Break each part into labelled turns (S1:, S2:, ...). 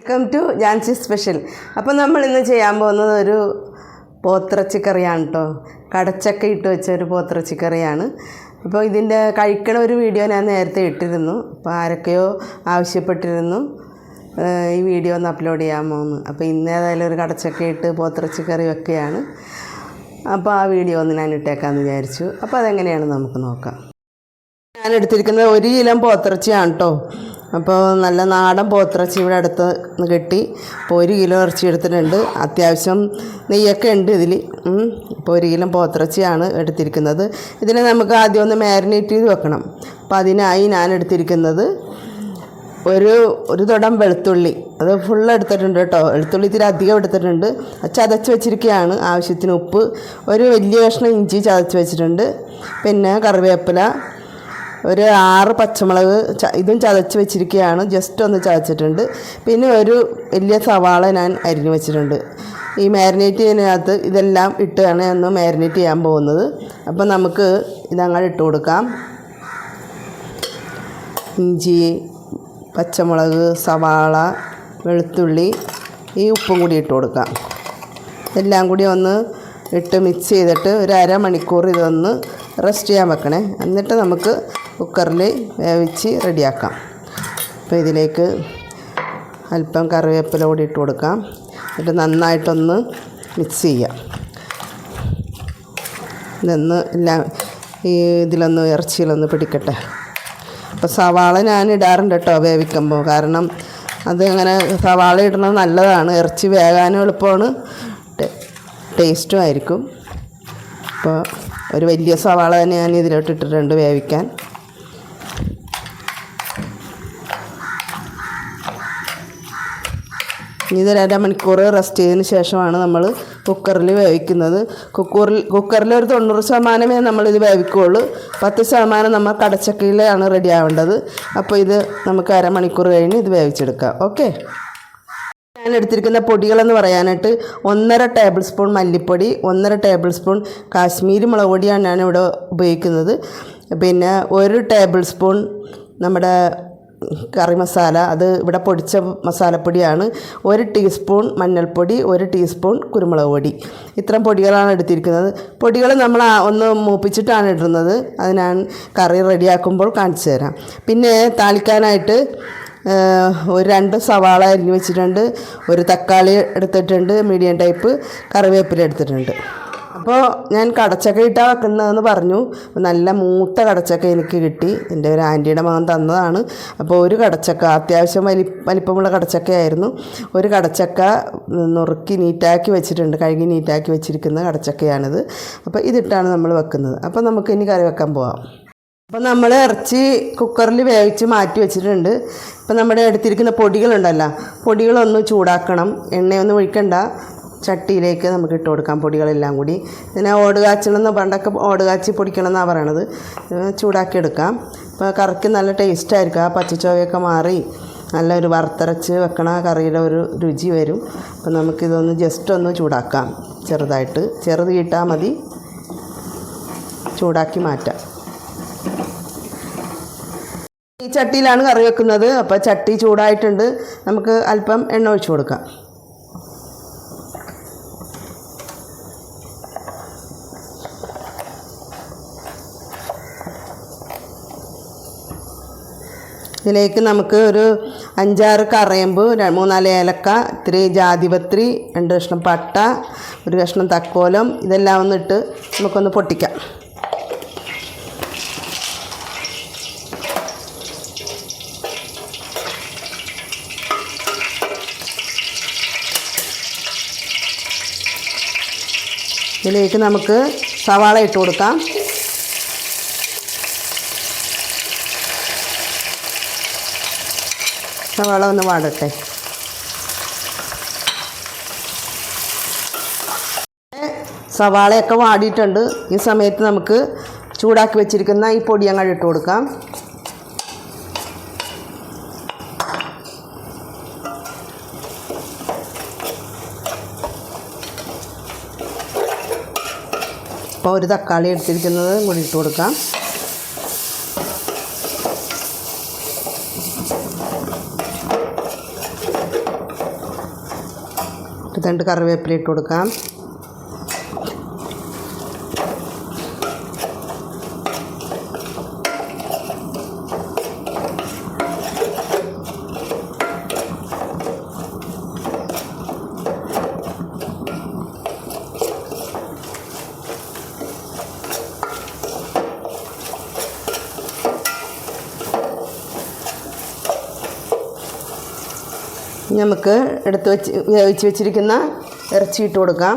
S1: Welcome to Jancy special. അപ്പോൾ നമ്മൾ ഇന്ന് ചെയ്യാൻ പോകുന്നത് ഒരു പോത്തിറച്ചിക്കറിയാണ് കേട്ടോ കടച്ചക്ക ഇട്ട് വെച്ച ഒരു പോത്തിറച്ചിക്കറിയാണ്. അപ്പോൾ ഇതിന്റെ കഴിക്കണ ഒരു വീഡിയോ ഞാൻ നേരത്തെ ഇട്ടിരുന്നു. അപ്പോൾ ആരൊക്കെയോ ആവശ്യപ്പെട്ടിരുന്നു ഈ വീഡിയോ ഒന്ന് അപ്ലോഡ് ചെയ്യാമോ എന്ന് അപ്പോൾ ഇന്ന് ഏതായാലും ഒരു കടച്ചക്ക ഇട്ട് പോത്തിറച്ചിക്കറി വെക്കുകയാണ് അപ്പോൾ ആ വീഡിയോ ഒന്ന് ഞാൻ ഇട്ടേക്കാമെന്ന് വിചാരിച്ചു. അപ്പോൾ അതെങ്ങനെയാണ് നമുക്ക് നോക്കാം. ഞാൻ എടുത്തിരിക്കുന്നത് ഒരു കിലോ പോത്തിറച്ചിയാണ് കേട്ടോ അപ്പോൾ നല്ല നാടൻ പോത്തിറച്ചി ഇവിടെ അടുത്ത് നിന്ന് കിട്ടി. അപ്പോൾ ഒരു കിലോ ഇറച്ചി എടുത്തിട്ടുണ്ട്. അത്യാവശ്യം നെയ്യൊക്കെ ഉണ്ട് ഇതിൽ ഇപ്പോൾ ഒരു കിലോ പോത്തിറച്ചിയാണ് എടുത്തിരിക്കുന്നത്. ഇതിനെ നമുക്ക് ആദ്യം ഒന്ന് മാരിനേറ്റ് ചെയ്ത് വെക്കണം. അപ്പോൾ അതിനായി ഞാൻ എടുത്തിരിക്കുന്നത് ഒരു ഒരു തുടം വെളുത്തുള്ളി. അത് ഫുൾ എടുത്തിട്ടുണ്ട് കേട്ടോ. വെളുത്തുള്ളി ഇത്തിരി അധികം എടുത്തിട്ടുണ്ട്. ചതച്ച് വെച്ചിരിക്കുകയാണ് ആവശ്യത്തിന് ഉപ്പ്. ഒരു വലിയ കഷ്ണം ഇഞ്ചി ചതച്ച് വെച്ചിട്ടുണ്ട്. പിന്നെ കറിവേപ്പില. ഒരു ആറ് പച്ചമുളക് ഇതും ചതച്ച് വെച്ചിരിക്കുകയാണ് ജസ്റ്റ് ഒന്ന് ചതച്ചിട്ടുണ്ട്. പിന്നെ ഒരു വലിയ സവാള ഞാൻ അരിഞ്ഞു വെച്ചിട്ടുണ്ട്. ഈ മാരിനേറ്റ് ചെയ്യുന്നതിനകത്ത് ഇതെല്ലാം ഇട്ടാണ് ഒന്ന് മാരിനേറ്റ് ചെയ്യാൻ പോകുന്നത്. അപ്പം നമുക്ക് ഇതങ്ങനെ ഇട്ട് കൊടുക്കാം. ഇഞ്ചി പച്ചമുളക് സവാള വെളുത്തുള്ളി ഈ ഉപ്പും കൂടി ഇട്ട് കൊടുക്കാം. എല്ലാം കൂടി ഒന്ന് ഇട്ട് മിക്സ് ചെയ്തിട്ട് ഒരു അരമണിക്കൂർ ഇതൊന്ന് റെസ്റ്റ് ചെയ്യാൻ വെക്കണേ. എന്നിട്ട് നമുക്ക് കുക്കറിൽ വേവിച്ച് റെഡിയാക്കാം. അപ്പോൾ ഇതിലേക്ക് അല്പം കറിവേപ്പില കൂടി ഇട്ട് കൊടുക്കാം. എന്നിട്ട് നന്നായിട്ടൊന്ന് മിക്സ് ചെയ്യാം. ഇതൊന്ന് എല്ലാം ഈ ഇതിലൊന്ന് ഇറച്ചിയിലൊന്ന് പിടിക്കട്ടെ. അപ്പോൾ സവാള ഞാൻ ഇടാറുണ്ട് കേട്ടോ വേവിക്കുമ്പോൾ. കാരണം അത് അങ്ങനെ സവാള ഇടുന്നത് നല്ലതാണ്. ഇറച്ചി വേകാനും എളുപ്പമാണ്. ടേസ്റ്റും ആയിരിക്കും. അപ്പോൾ ഒരു വലിയ സവാള തന്നെ ഞാൻ ഇതിലോട്ട് ഇട്ടിട്ടുണ്ട് വേവിക്കാൻ. ഇനി ഇത് രണ്ട് മണിക്കൂർ റെസ്റ്റ് ചെയ്തതിന് ശേഷമാണ് നമ്മൾ കുക്കറിൽ വേവിക്കുന്നത്. കുക്കറിൽ കുക്കറിൽ ഒരു തൊണ്ണൂറ് ശതമാനമേ നമ്മളിത് വേവിക്കുകയുള്ളൂ പത്ത് ശതമാനം നമ്മൾ കടച്ചക്കയിലാണ് റെഡി ആവേണ്ടത്. അപ്പോൾ ഇത് നമുക്ക് അരമണിക്കൂർ കഴിഞ്ഞ് ഇത് വേവിച്ചെടുക്കാം. ഓക്കെ ഞാൻ എടുത്തിരിക്കുന്ന പൊടികളെന്ന് പറയാനായിട്ട് ഒന്നര ടേബിൾ സ്പൂൺ മല്ലിപ്പൊടി ഒന്നര ടേബിൾ സ്പൂൺ കാശ്മീരി മുളക് പൊടിയാണ് ഞാൻ ഇവിടെ ഉപയോഗിക്കുന്നത്. പിന്നെ ഒരു ടേബിൾ സ്പൂൺ നമ്മുടെ കറി മസാല അത് ഇവിടെ പൊടിച്ച മസാലപ്പൊടിയാണ്. ഒരു ടീസ്പൂൺ മഞ്ഞൾപ്പൊടി ഒരു ടീസ്പൂൺ കുരുമുളക് പൊടി. ഇത്രയും പൊടികളാണ് എടുത്തിരിക്കുന്നത്. പൊടികൾ നമ്മൾ ഒന്ന് മൂപ്പിച്ചിട്ടാണ് ഇടുന്നത്. അതിനാണ് കറി റെഡിയാക്കുമ്പോൾ കാണിച്ചു തരാം. പിന്നെ താളിക്കാനായിട്ട് ഒരു രണ്ട് സവാള അരിഞ്ഞ് വെച്ചിട്ടുണ്ട്. ഒരു തക്കാളി എടുത്തിട്ടുണ്ട് മീഡിയം ടൈപ്പ്. കറിവേപ്പില എടുത്തിട്ടുണ്ട്. അപ്പോൾ ഞാൻ കടച്ചക്ക ഇട്ടാ വെക്കുന്നതെന്ന് പറഞ്ഞു. നല്ല മൂത്ത കടച്ചക്ക എനിക്ക് കിട്ടി. എന്റെ ഒരു ആന്റിയുടെ മകൻ തന്നതാണ്. അപ്പോൾ ഒരു കടച്ചക്ക അത്യാവശ്യം വലി വലിപ്പമുള്ള കടച്ചക്കയായിരുന്നു. ഒരു കടച്ചക്ക നുറുക്കി നീറ്റാക്കി വെച്ചിട്ടുണ്ട്. കഴുകി നീറ്റാക്കി വെച്ചിരിക്കുന്ന കടച്ചക്കയാണിത്. അപ്പോൾ ഇതിട്ടാണ് നമ്മൾ വെക്കുന്നത്. അപ്പോൾ നമുക്ക് ഇനി കറി വെക്കാൻ പോവാം. അപ്പോൾ നമ്മൾ ഇറച്ചി കുക്കറിൽ വേവിച്ച് മാറ്റി വെച്ചിട്ടുണ്ട്. ഇപ്പം നമ്മുടെ എടുത്തിരിക്കുന്ന പൊടികളുണ്ടല്ലോ പൊടികളൊന്ന് ചൂടാക്കണം. എണ്ണയൊന്നും ഒഴിക്കണ്ട. ചട്ടിയിലേക്ക് നമുക്ക് ഇട്ട് കൊടുക്കാം പൊടികളെല്ലാം കൂടി. ഇതിനെ ഓടുകാച്ചണമെന്ന് പണ്ടൊക്കെ ഓടുകാച്ചി പൊടിക്കണം എന്നാണ് പറയണത് ചൂടാക്കി എടുക്കാം. അപ്പോൾ കറിക്ക് നല്ല ടേസ്റ്റ് ആയിരിക്കും. ആ പച്ചച്ചോവയൊക്കെ മാറി നല്ലൊരു വറുത്തരച്ച് വെക്കണ കറിയുടെ ഒരു രുചി വരും. അപ്പോൾ നമുക്കിതൊന്ന് ജസ്റ്റ് ഒന്ന് ചൂടാക്കാം. ചെറുതായിട്ട്. ചെറുത് കിട്ടാൽ മതി. ചൂടാക്കി മാറ്റാം. ഈ ചട്ടിയിലാണ് കറി വെക്കുന്നത്. അപ്പോൾ ചട്ടി ചൂടായിട്ടുണ്ട്. നമുക്ക് അല്പം എണ്ണ ഒഴിച്ചു കൊടുക്കാം. ഇതിലേക്ക് നമുക്ക് ഒരു അഞ്ചാറ് കറയമ്പ് മൂന്നാൽ ഏലക്ക ഇത്തിരി ജാതിപത്രി രണ്ട് കഷ്ണം പട്ട ഒരു കഷ്ണം തക്കോലം ഇതെല്ലാം ഒന്നിട്ട് നമുക്കൊന്ന് പൊട്ടിക്കാം. ഇതിലേക്ക് നമുക്ക് സവാള ഇട്ട് കൊടുക്കാം. സവാള ഒന്ന് വാടട്ടെ. സവാളയൊക്കെ വാടിയിട്ടുണ്ട്. ഈ സമയത്ത് നമുക്ക് ചൂടാക്കി വെച്ചിരിക്കുന്ന ഈ പൊടി അങ്ങോട്ട് ഇട്ട് കൊടുക്കാം. ഇപ്പോൾ ഒരു തക്കാളി എടുത്തിരിക്കുന്നത് കൂടി ഇട്ട് കൊടുക്കാം. രണ്ട് കറിവേപ്പില ഇട്ട് കൊടുക്കാം. നമുക്ക് എടുത്ത് വെച്ച് വേവിച്ച് വെച്ചിരിക്കുന്ന ഇറച്ചി ഇട്ട് കൊടുക്കാം.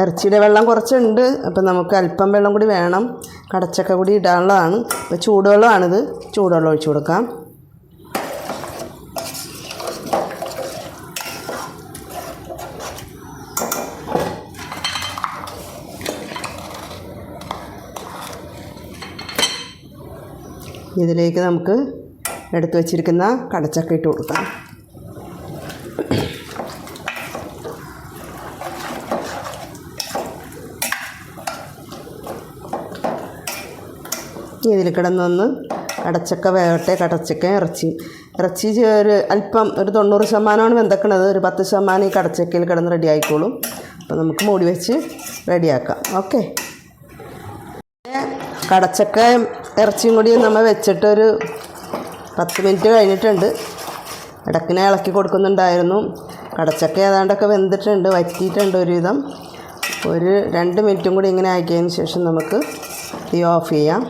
S1: ഇറച്ചിയുടെ വെള്ളം കുറച്ചുണ്ട് അപ്പം നമുക്ക് അല്പം വെള്ളം കൂടി വേണം. കടച്ചക്ക കൂടി ഇടാനുള്ളതാണ്. അപ്പോൾ ചൂടുവെള്ളമാണിത്. ചൂടുവെള്ളം ഒഴിച്ചു കൊടുക്കാം. ഇതിലേക്ക് നമുക്ക് എടുത്തു വച്ചിരിക്കുന്ന കടച്ചക്ക ഇട്ട് കൊടുക്കാം. ഇതിൽ കിടന്നൊന്ന് കടച്ചക്ക വേകട്ടെ കടച്ചക്ക ഇറച്ചി. ഇറച്ചി ഒരു അല്പം ഒരു തൊണ്ണൂറ് ശതമാനമാണ് വെന്തക്കണത്. ഒരു പത്ത് ശതമാനം ഈ കടച്ചക്കയിൽ കിടന്ന് റെഡി ആയിക്കോളും. അപ്പോൾ നമുക്ക് മൂടി വെച്ച് റെഡിയാക്കാം ഓക്കെ കടച്ചക്ക ഇറച്ചിയും കൂടി നമ്മൾ വെച്ചിട്ടൊരു പത്ത് മിനിറ്റ് കഴിഞ്ഞിട്ടുണ്ട്. ഇടക്കിനെ ഇളക്കി കൊടുക്കുന്നുണ്ടായിരുന്നു. കടച്ചക്ക ഏതാണ്ടൊക്കെ വെന്തിട്ടുണ്ട് വറ്റിയിട്ടുണ്ട് ഒരുവിധം. ഒരു രണ്ട് മിനിറ്റും കൂടി ഇങ്ങനെ ആക്കിയതിന് ശേഷം നമുക്ക് തീ ഓഫ് ചെയ്യാം.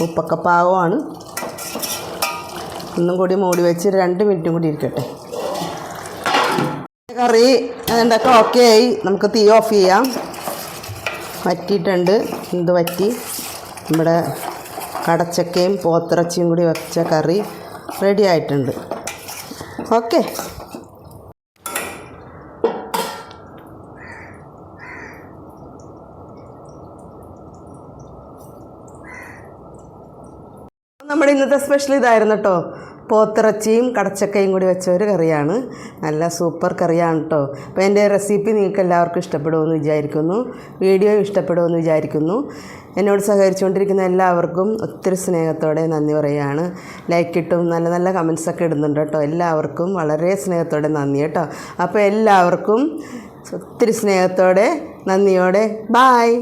S1: ഉപ്പൊക്കെ പാകമാണ്. ഒന്നും കൂടി മൂടി വെച്ച് രണ്ട് മിനിറ്റും കൂടി ഇരിക്കട്ടെ. കറി എന്തൊക്കെ ഓക്കെ ആയി. നമുക്ക് തീ ഓഫ് ചെയ്യാം. വറ്റിയിട്ടുണ്ട്. എന്ത് വറ്റി നമ്മുടെ കടച്ചക്കയും പോത്തിറച്ചിയും കൂടി വെച്ച കറി റെഡി ആയിട്ടുണ്ട്. ഓക്കെ നമ്മുടെ ഇന്നത്തെ സ്പെഷ്യൽ ഇതായിരുന്നു കേട്ടോ പോത്തിറച്ചിയും കടച്ചക്കയും കൂടി വെച്ച ഒരു കറിയാണ്. നല്ല സൂപ്പർ കറിയാണ് കേട്ടോ അപ്പോൾ എന്റെ റെസിപ്പി നിങ്ങൾക്ക് എല്ലാവർക്കും ഇഷ്ടപ്പെടുമെന്ന് വിചാരിക്കുന്നു. വീഡിയോ ഇഷ്ടപ്പെടുമെന്ന് വിചാരിക്കുന്നു. എന്നോട് സഹകരിച്ചുകൊണ്ടിരിക്കുന്ന എല്ലാവർക്കും ഒത്തിരി സ്നേഹത്തോടെ നന്ദി പറയുകയാണ്. ലൈക്ക് ഇട്ടും നല്ല നല്ല കമൻസൊക്കെ ഇടുന്നുണ്ട് കേട്ടോ എല്ലാവർക്കും വളരെ സ്നേഹത്തോടെ നന്ദി കേട്ടോ അപ്പോൾ എല്ലാവർക്കും ഒത്തിരി സ്നേഹത്തോടെ നന്ദിയോടെ ബായ്